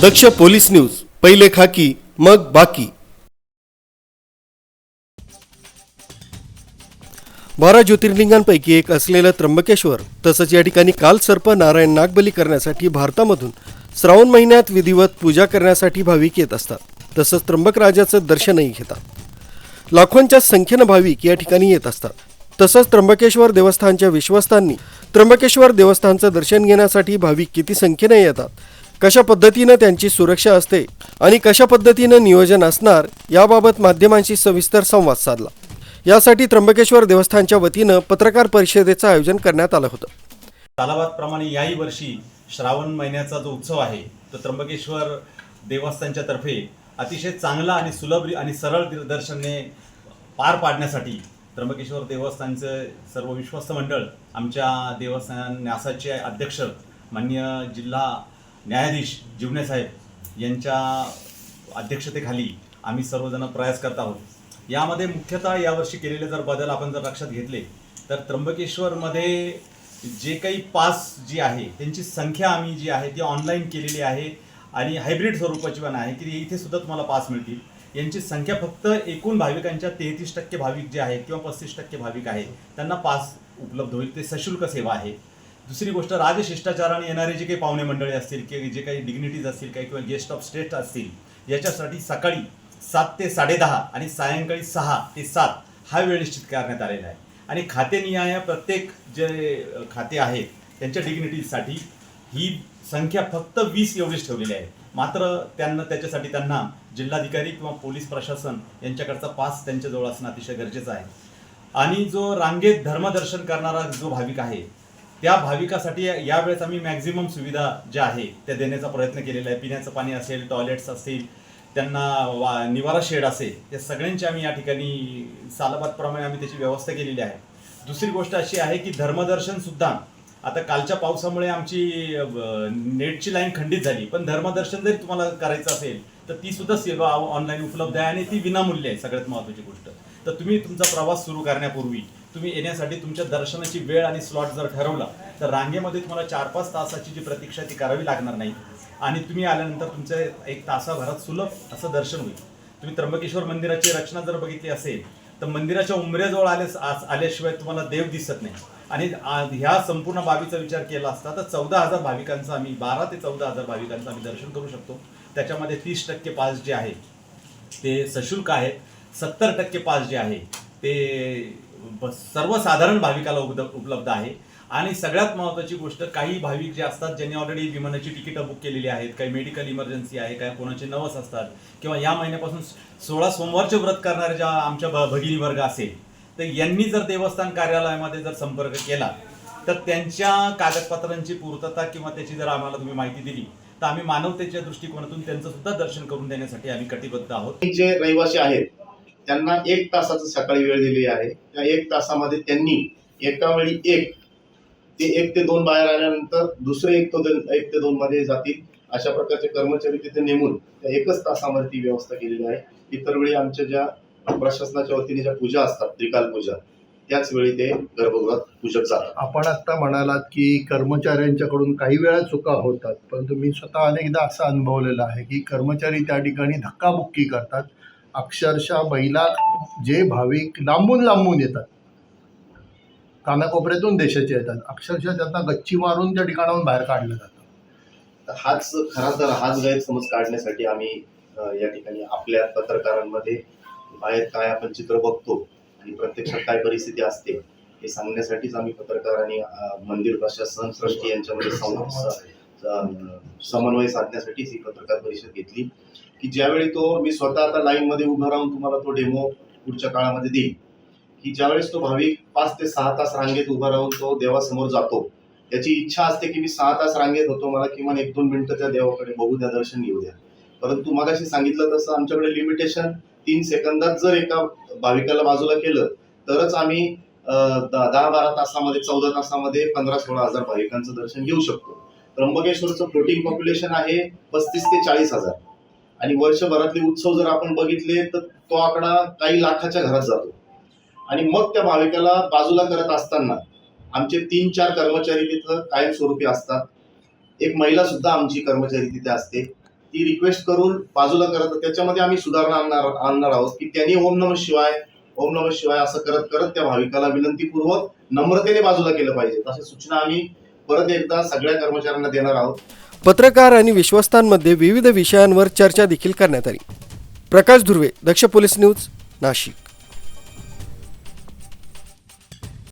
दक्ष police news पहिले खाकी मग बाकी. बारा ज्योतिर्लिंगांपैकी एक असलेलं त्र्यंबकेश्वर तसंच या ठिकाणी काल सर्प नारायण नागबली करण्यासाठी भारतामधून श्रावण महिन्यात विधिवत पूजा करण्यासाठी भाविक येत असतात. तसंच त्र्यंबक राजाचं दर्शनही घेतात. लाखोंच्या संख्येनं भाविक या ठिकाणी येत असतात. तसंच त्र्यंबकेश्वर देवस्थानच्या विश्वस्तांनी त्र्यंबकेश्वर देवस्थानचं दर्शन घेण्यासाठी भाविक किती संख्येने येतात कशा पद्धतीनं त्यांची सुरक्षा असते आणि कशा पद्धतीनं नियोजन असणार याबाबत माध्यमांशी सविस्तर संवाद साधला. यासाठी त्र्यंबकेश्वर देवस्थानच्या वतीनं पत्रकार परिषदेचं आयोजन करण्यात आलं होतं. तालाबादप्रमाणे याही वर्षी श्रावण महिन्याचा जो उत्सव आहे तो त्र्यंबकेश्वर देवस्थानच्या तर्फे अतिशय चांगला आणि सुलभ आणि सरळ दी- दर्शनने पार पाडण्यासाठी त्र्यंबकेश्वर देवस्थानचं सर्व विश्वस्त मंडळ आमच्या देवस्थान न्यासाचे अध्यक्ष मान्य जिल्हा न्यायाधीश जीवने साहेब यांच्या अध्यक्षतेखाली आम्ही सर्वजण प्रयास करत आहोत. यामध्ये मुख्यतः यावर्षी केलेले जर बदल आपण जर लक्षात घेतले तर त्र्यंबकेश्वरमध्ये जे काही पास जी आहे त्यांची संख्या आम्ही जी आहे ती ऑनलाईन केलेली आहे आणि हायब्रिड स्वरूपाची पण आहे की इथे सुद्धा तुम्हाला पास मिळतील. यांची संख्या फक्त एकूण भाविकांच्या तेहतीस टक्के भाविक जे आहेत किंवा पस्तीस टक्के भाविक आहेत त्यांना पास उपलब्ध होईल. ते सशुल्क सेवा आहे. दुसरी गोष्ट राजशिष्टाचाराने येणारे जे काही पाहुणे मंडळी असतील किंवा जे काही डिग्निटीज असतील काही किंवा गेस्ट ऑफ स्टेट असतील याच्यासाठी सकाळी सात ते साडेदहा आणि सायंकाळी सहा ते सात हा वेळ निश्चित करण्यात आलेला आहे. आणि खातेनिहाय प्रत्येक जे खाते आहेत त्यांच्या डिग्निटीजसाठी ही संख्या फक्त वीस एवढीच ठेवलेली आहे. मात्र त्यांना त्याच्यासाठी त्यांना जिल्हाधिकारी किंवा पोलीस प्रशासन यांच्याकडचा पास त्यांच्याजवळ असणं अतिशय गरजेचं आहे. आणि जो रांगेत धर्मदर्शन करणारा जो भाविक आहे त्या भाविकासाठी यावेळेस आम्ही मॅक्झिमम सुविधा ज्या आहे त्या देण्याचा प्रयत्न केलेला आहे. पिण्याचं पाणी असेल टॉयलेट्स असतील त्यांना वा निवारा शेड असेल या सगळ्यांची आम्ही या ठिकाणी सालाबादप्रमाणे आम्ही त्याची व्यवस्था केलेली आहे. दुसरी गोष्ट अशी आहे की धर्मदर्शन सुद्धा आता कालच्या पावसामुळे आमची नेटची लाईन खंडित झाली पण धर्मदर्शन जरी तुम्हाला करायचं असेल तर ती सुद्धा सेवा ऑनलाईन उपलब्ध आहे आणि ती विनामूल्य आहे सगळ्यात महत्त्वाची गोष्ट. तर तुम्ही तुमचा प्रवास सुरू करण्यापूर्वी तुम्ही येण्यासाठी तुमच्या दर्शनाची वेळ आणि स्लॉट जर ठरवला तर रांगेमध्ये तुम्हाला चार पाच तासाची जी प्रतीक्षा ती करावी लागणार नाही. आणि तुम्ही आल्यानंतर तुमचं एक तासाभरात सुलभ असं दर्शन होईल. तुम्ही त्र्यंबकेश्वर मंदिराची रचना जर बघितली असेल तर मंदिराच्या उंबऱ्याजवळ आले आस- आल्याशिवाय तुम्हाला देव दिसत नाही. आणि ह्या संपूर्ण बाबीचा विचार केला असता तर चौदा हजार भाविकांचं आम्ही बारा ते चौदा हजार भाविकांचं आम्ही दर्शन करू शकतो. त्याच्यामध्ये तीस टक्के पास जे आहे ते सशुल्क आहेत सत्तर टक्के पास जे आहे ते सर्वसाधारण भाविकाला उपलब्ध उपलब्ध आहे. आणि सगळ्यात महत्त्वाची गोष्ट काही भाविक जे असतात ज्यांनी ऑलरेडी विमानाची तिकीटं बुक केलेली आहेत काही मेडिकल इमर्जन्सी आहे काही कोणाचे नवस असतात किंवा या महिन्यापासून सोळा सोमवारचे व्रत करणारे ज्या आमच्या भगिनी वर्ग असेल तर यांनी जर देवस्थान कार्यालयामध्ये जर संपर्क केला तर त्यांच्या कागदपत्रांची पूर्तता किंवा त्याची जर आम्हाला तुम्ही माहिती दिली तर आम्ही मानवतेच्या दृष्टिकोनातून त्यांचं सुद्धा दर्शन करून देण्यासाठी आम्ही कटिबद्ध आहोत. जे रहिवासी आहेत त्यांना एक तासाचं सकाळी वेळ दिली आहे. त्या एक तासामध्ये त्यांनी एका वेळी एक ते एक ते दोन बाहेर आल्यानंतर दुसरे एक तो दोन एक ते दोन मध्ये जातील. अशा प्रकारचे कर्मचारी तिथे नेमून त्या एकच तासामध्ये ती व्यवस्था केलेली आहे. इतर वेळी आमच्या ज्या प्रशासनाच्या वतीने ज्या पूजा असतात त्रिकाल पूजा त्याच वेळी ते गर्भगृहात पूजक जातात. आपण आत्ता म्हणालात की कर्मचाऱ्यांच्याकडून काही वेळा चुका होतात परंतु मी स्वतः अनेकदा असं अनुभवलेलं आहे की कर्मचारी त्या ठिकाणी धक्काबुक्की करतात. अक्षरशः बैला जे भाविक लांबून लांबून येतात. कानाकोपऱ्यातून देशाचे येतात. अक्षरशः त्यांना गच्ची मारून त्या ठिकाणाहून बाहेर काढलं जातं. हाच खरा तर हाच गैरसमज काढण्यासाठी आम्ही या ठिकाणी आपल्या पत्रकारांमध्ये बाहेर काय आपण चित्र बघतो आणि प्रत्यक्षात काय परिस्थिती असते हे सांगण्यासाठीच आम्ही पत्रकार आणि मंदिर प्रशासन सृष्टी यांच्यामध्ये संवाद समन्वय साधण्यासाठीच ही पत्रकार परिषद घेतली की ज्यावेळी तो मी स्वतः आता लाईनमध्ये उभा उभं राहून तुम्हाला तो डेमो पुढच्या काळामध्ये देईल की ज्यावेळेस तो भाविक पाच ते सहा तास रांगेत उभा राहून तो देवासमोर जातो त्याची इच्छा असते की मी सहा तास रांगेत होतो मला किमान एक दोन मिनिटं त्या देवाकडे बघू द्या दर्शन घेऊ द्या. परंतु मगाशी सांगितलं तसं आमच्याकडे लिमिटेशन तीन सेकंदात जर एका भाविकाला बाजूला केलं तरच आम्ही दहा बारा तासामध्ये चौदा तासामध्ये पंधरा सोळा हजार भाविकांचं दर्शन घेऊ शकतो. त्र्यंबकेश्वरचं फ्लोटिंग पॉप्युलेशन आहे पस्तीस ते चाळीस हजार. आणि वर्षभरातले उत्सव जर आपण बघितले तर तो आकडा काही लाखाच्या घरात जातो. आणि मग त्या भाविकाला बाजूला करत असताना आमचे तीन चार कर्मचारी तिथं कायमस्वरूपी असतात. एक महिला सुद्धा आमची कर्मचारी तिथे असते. ती रिक्वेस्ट करून बाजूला करत त्याच्यामध्ये आम्ही सुधारणा आणणार आणणार आहोत की त्यांनी ओम नम शिवाय ओम नम शिवाय असं करत करत त्या भाविकाला विनंतीपूर्वक नम्रतेने बाजूला केलं पाहिजे. अशा सूचना आम्ही परत एकदा सगळ्या कर्मचाऱ्यांना देणार आहोत. पत्रकार आणि विश्वस्तांमध्ये विविध विषयांवर चर्चा देखील करण्यात आली. Prakash Dhurve Daksh police news Nashik.